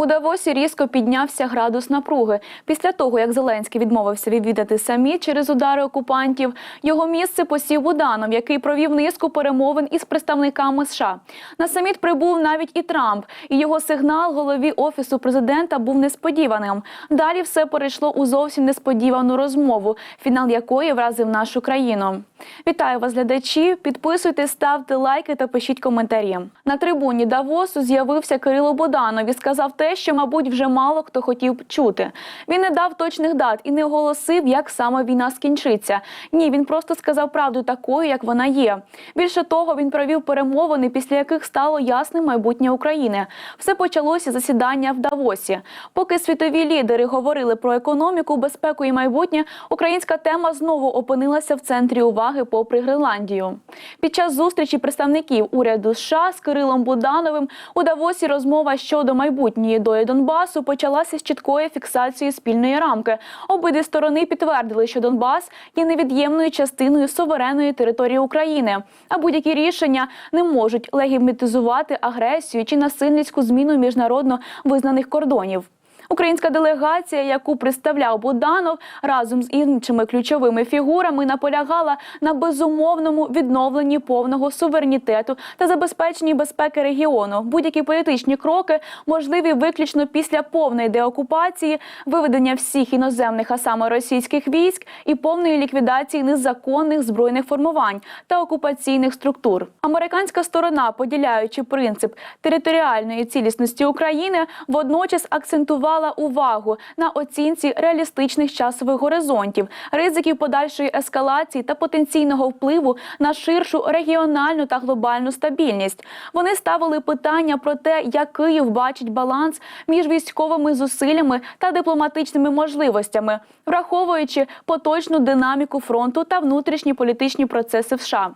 У Давосі різко піднявся градус напруги. Після того, як Зеленський відмовився відвідати саміт через удари окупантів, його місце посів Буданов, який провів низку перемовин із представниками США. На саміт прибув навіть і Трамп, і його сигнал голові офісу президента був несподіваним. Далі все перейшло у зовсім несподівану розмову, фінал якої вразив нашу країну. Вітаю вас, глядачі! Підписуйтесь, ставте лайки та пишіть коментарі. На трибуні Давосу з'явився Кирило Буданов і сказав те, що, мабуть, вже мало хто хотів чути. Він не дав точних дат і не оголосив, як саме війна скінчиться. Ні, він просто сказав правду такою, як вона є. Більше того, він провів перемовини, після яких стало ясним майбутнє України. Все почалося засідання в Давосі. Поки світові лідери говорили про економіку, безпеку і майбутнє, українська тема знову опинилася в центрі уваги, попри Гренландію. Під час зустрічі представників уряду США з Кирилом Будановим у Давосі розмова щодо майбутньої долі Донбасу почалася з чіткої фіксації спільної рамки. Обидві сторони підтвердили, що Донбас є невід'ємною частиною суверенної території України, а будь-які рішення не можуть легімітизувати агресію чи насильницьку зміну міжнародно визнаних кордонів. Українська делегація, яку представляв Буданов разом з іншими ключовими фігурами, наполягала на безумовному відновленні повного суверенітету та забезпеченні безпеки регіону. Будь-які політичні кроки можливі виключно після повної деокупації, виведення всіх іноземних, а саме російських військ, і повної ліквідації незаконних збройних формувань та окупаційних структур. Американська сторона, поділяючи принцип територіальної цілісності України, водночас акцентувала увагу на оцінці реалістичних часових горизонтів, ризиків подальшої ескалації та потенційного впливу на ширшу регіональну та глобальну стабільність. Вони ставили питання про те, як Київ бачить баланс між військовими зусиллями та дипломатичними можливостями, враховуючи поточну динаміку фронту та внутрішні політичні процеси в США.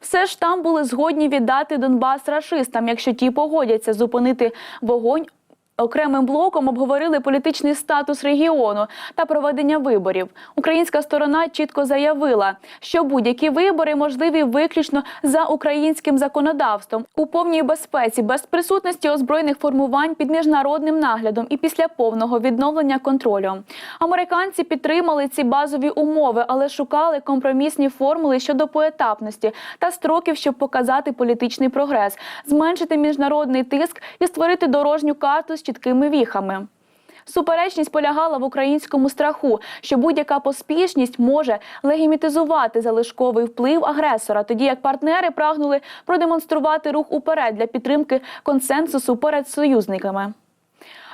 Все ж там були згодні віддати Донбас рашистам, якщо ті погодяться зупинити вогонь. Окремим блоком обговорили політичний статус регіону та проведення виборів. Українська сторона чітко заявила, що будь-які вибори можливі виключно за українським законодавством у повній безпеці, без присутності озброєних формувань під міжнародним наглядом і після повного відновлення контролю. Американці підтримали ці базові умови, але шукали компромісні формули щодо поетапності та строків, щоб показати політичний прогрес, зменшити міжнародний тиск і створити дорожню карту з чіткими віхами. Суперечність полягала в українському страху, що будь-яка поспішність може легімітизувати залишковий вплив агресора, тоді як партнери прагнули продемонструвати рух уперед для підтримки консенсусу перед союзниками.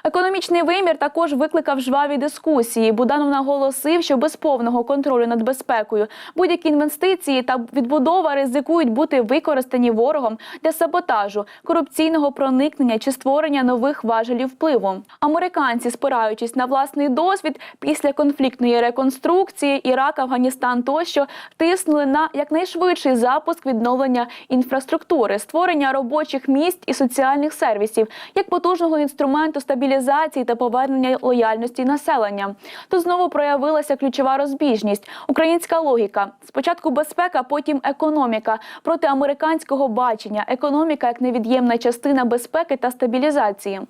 Економічний вимір також викликав жваві дискусії. Буданов наголосив, що без повного контролю над безпекою будь-які інвестиції та відбудова ризикують бути використані ворогом для саботажу, корупційного проникнення чи створення нових важелів впливу. Американці, спираючись на власний досвід після конфліктної реконструкції, Ірак, Афганістан тощо тиснули на якнайшвидший запуск відновлення інфраструктури, створення робочих місць і соціальних сервісів як потужного інструменту стабілізації стабілізації та повернення лояльності населення. Тут знову проявилася ключова розбіжність. Українська логіка: спочатку безпека, потім економіка проти американського бачення. Економіка як невід'ємна частина безпеки та стабілізації.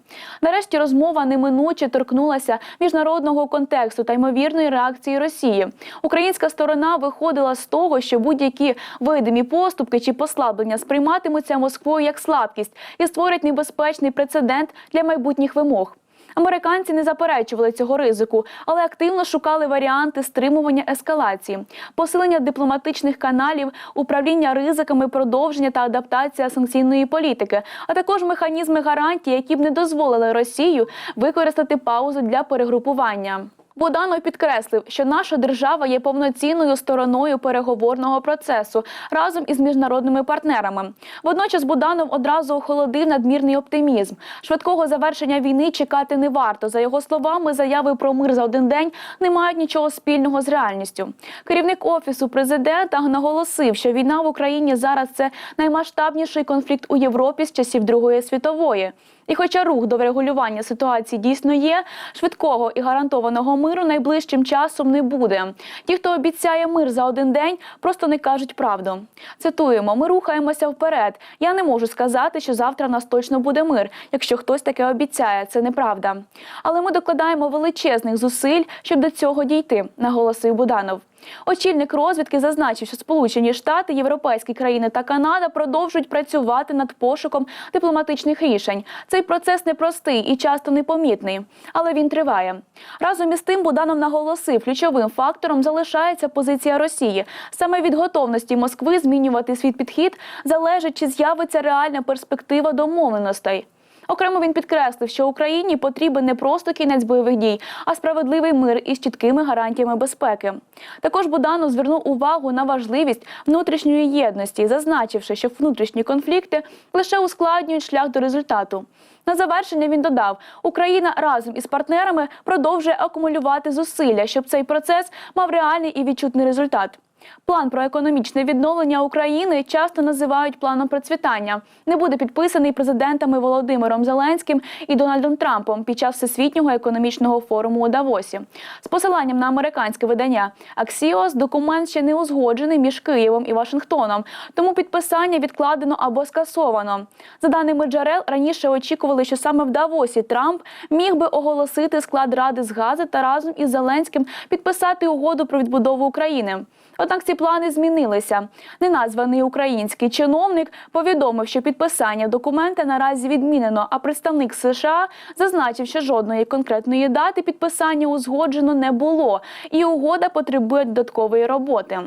Нарешті розмова неминуче торкнулася міжнародного контексту та ймовірної реакції Росії. Українська сторона виходила з того, що будь-які видимі поступки чи послаблення сприйматимуться Москвою як слабкість і створять небезпечний прецедент для майбутніх вимог. Американці не заперечували цього ризику, але активно шукали варіанти стримування ескалації, посилення дипломатичних каналів, управління ризиками, продовження та адаптація санкційної політики, а також механізми гарантії, які б не дозволили Росію використати паузу для перегрупування. Буданов підкреслив, що наша держава є повноцінною стороною переговорного процесу разом із міжнародними партнерами. Водночас Буданов одразу охолодив надмірний оптимізм. Швидкого завершення війни чекати не варто. За його словами, заяви про мир за один день не мають нічого спільного з реальністю. Керівник офісу президента наголосив, що війна в Україні зараз це наймасштабніший конфлікт у Європі з часів Другої світової. І хоча рух до врегулювання ситуації дійсно є, швидкого і гарантованого миру найближчим часом не буде. Ті, хто обіцяє мир за один день, просто не кажуть правду. Цитуємо: ми рухаємося вперед. Я не можу сказати, що завтра нас точно буде мир. Якщо хтось таке обіцяє, це неправда. Але ми докладаємо величезних зусиль, щоб до цього дійти, наголосив Буданов. Очільник розвідки зазначив, що Сполучені Штати, європейські країни та Канада продовжують працювати над пошуком дипломатичних рішень. Цей процес непростий і часто непомітний, але він триває. Разом із тим Буданов наголосив, ключовим фактором залишається позиція Росії. Саме від готовності Москви змінювати свій підхід залежить, чи з'явиться реальна перспектива домовленостей. Окремо він підкреслив, що Україні потрібен не просто кінець бойових дій, а справедливий мир із чіткими гарантіями безпеки. Також Буданов звернув увагу на важливість внутрішньої єдності, зазначивши, що внутрішні конфлікти лише ускладнюють шлях до результату. На завершення він додав: Україна разом із партнерами продовжує акумулювати зусилля, щоб цей процес мав реальний і відчутний результат. План про економічне відновлення України часто називають планом процвітання. Не буде підписаний президентами Володимиром Зеленським і Дональдом Трампом під час всесвітнього економічного форуму у Давосі. З посиланням на американське видання Axios документ ще не узгоджений між Києвом і Вашингтоном, тому підписання відкладено або скасовано. За даними джерел, раніше очікували, що саме в Давосі Трамп міг би оголосити склад ради з гази та разом із Зеленським підписати угоду про відбудову України. Однак ці плани змінилися. Неназваний український чиновник повідомив, що підписання документа наразі відмінено. А представник США зазначив, що жодної конкретної дати підписання узгоджено не було, і угода потребує додаткової роботи.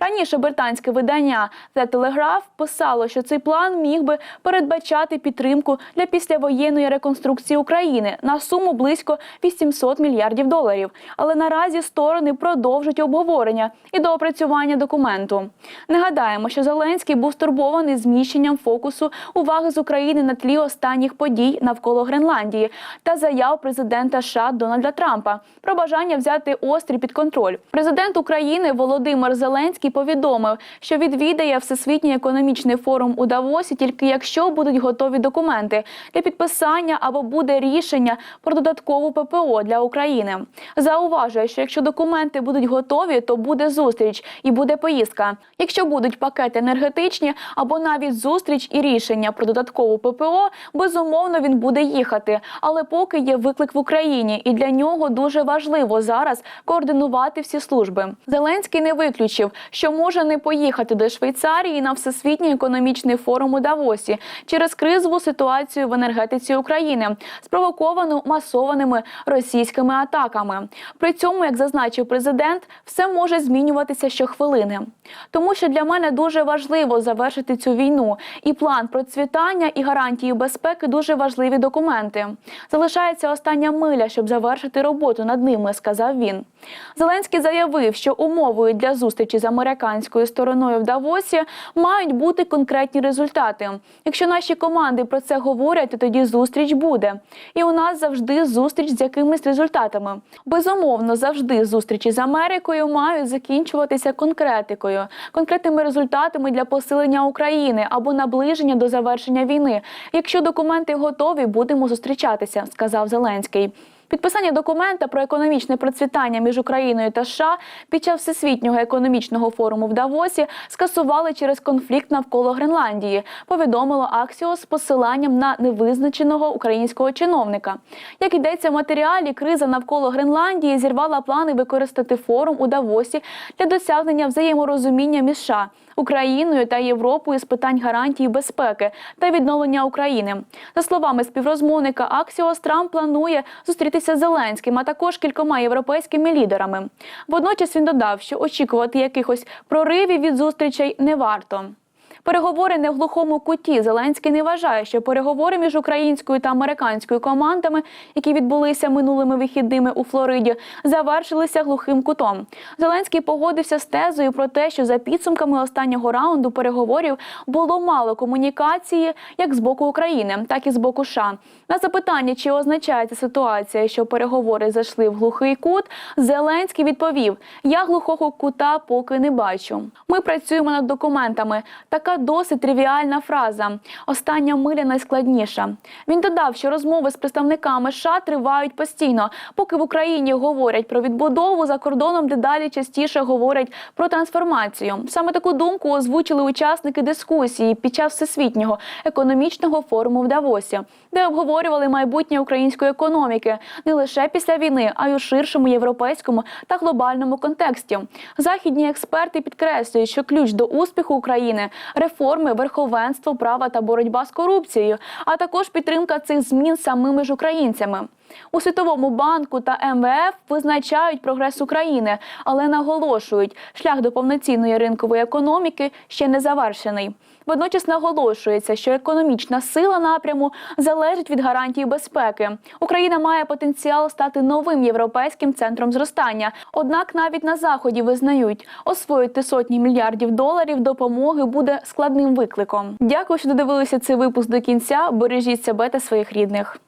Раніше британське видання The Telegraph писало, що цей план міг би передбачати підтримку для післявоєнної реконструкції України на суму близько 800 мільярдів доларів. Але наразі сторони продовжують обговорення і доопрацювання документу. Нагадаємо, що Зеленський був стурбований зміщенням фокусу уваги з України на тлі останніх подій навколо Гренландії та заяв президента США Дональда Трампа про бажання взяти острів під контроль. Президент України Володимир Зеленський повідомив, що відвідає всесвітній економічний форум у Давосі тільки якщо будуть готові документи для підписання або буде рішення про додаткову ППО для України. Зауважує, що якщо документи будуть готові, то буде зустріч і буде поїздка. Якщо будуть пакети енергетичні або навіть зустріч і рішення про додаткову ППО, безумовно він буде їхати. Але поки є виклик в Україні, і для нього дуже важливо зараз координувати всі служби. Зеленський не виключив, що може не поїхати до Швейцарії на всесвітній економічний форум у Давосі через кризову ситуацію в енергетиці України, спровоковану масованими російськими атаками. При цьому, як зазначив президент, все може змінюватися щохвилини. Тому що для мене дуже важливо завершити цю війну, і план процвітання і гарантії безпеки дуже важливі документи. Залишається остання миля, щоб завершити роботу над ними, сказав він. Зеленський заявив, що умовою для зустрічі з американською стороною в Давосі мають бути конкретні результати. Якщо наші команди про це говорять, то тоді зустріч буде. І у нас завжди зустріч з якимись результатами. Безумовно, завжди зустрічі з Америкою мають закінчуватися конкретикою, конкретними результатами для посилення України або наближення до завершення війни. Якщо документи готові, будемо зустрічатися, сказав Зеленський. Підписання документа про економічне процвітання між Україною та США під час всесвітнього економічного форуму в Давосі скасували через конфлікт навколо Гренландії. Повідомило Аксіос з посиланням на невизначеного українського чиновника. Як йдеться в матеріалі, криза навколо Гренландії зірвала плани використати форум у Давосі для досягнення взаєморозуміння між США. Україною та Європою з питань гарантії безпеки та відновлення України. За словами співрозмовника Аксіос, Трамп планує зустрітися з Зеленським, а також кількома європейськими лідерами. Водночас він додав, що очікувати якихось проривів від зустрічей не варто. Переговори не в глухому куті. Зеленський не вважає, що переговори між українською та американською командами, які відбулися минулими вихідними у Флориді, завершилися глухим кутом. Зеленський погодився з тезою про те, що за підсумками останнього раунду переговорів було мало комунікації як з боку України, так і з боку США. На запитання, чи означає ця ситуація, що переговори зайшли в глухий кут, Зеленський відповів: Я глухого кута поки не бачу. Ми працюємо над документами. Така Досить тривіальна фраза. Остання миля найскладніша. Він додав, що розмови з представниками США тривають постійно. Поки в Україні говорять про відбудову, за кордоном дедалі частіше говорять про трансформацію. Саме таку думку озвучили учасники дискусії під час всесвітнього економічного форуму в Давосі, де обговорювали майбутнє української економіки не лише після війни, а й у ширшому європейському та глобальному контексті. Західні експерти підкреслюють, що ключ до успіху України реформи, верховенство права та боротьба з корупцією, а також підтримка цих змін самими ж українцями. У Світовому банку та МВФ визначають прогрес України, але наголошують, шлях до повноцінної ринкової економіки ще не завершений. Водночас наголошується, що економічна сила напряму залежить від гарантій безпеки. Україна має потенціал стати новим європейським центром зростання. Однак навіть на заході визнають, освоїти сотні мільярдів доларів допомоги буде складним викликом. Дякую, що додивилися цей випуск до кінця. Бережіть себе та своїх рідних.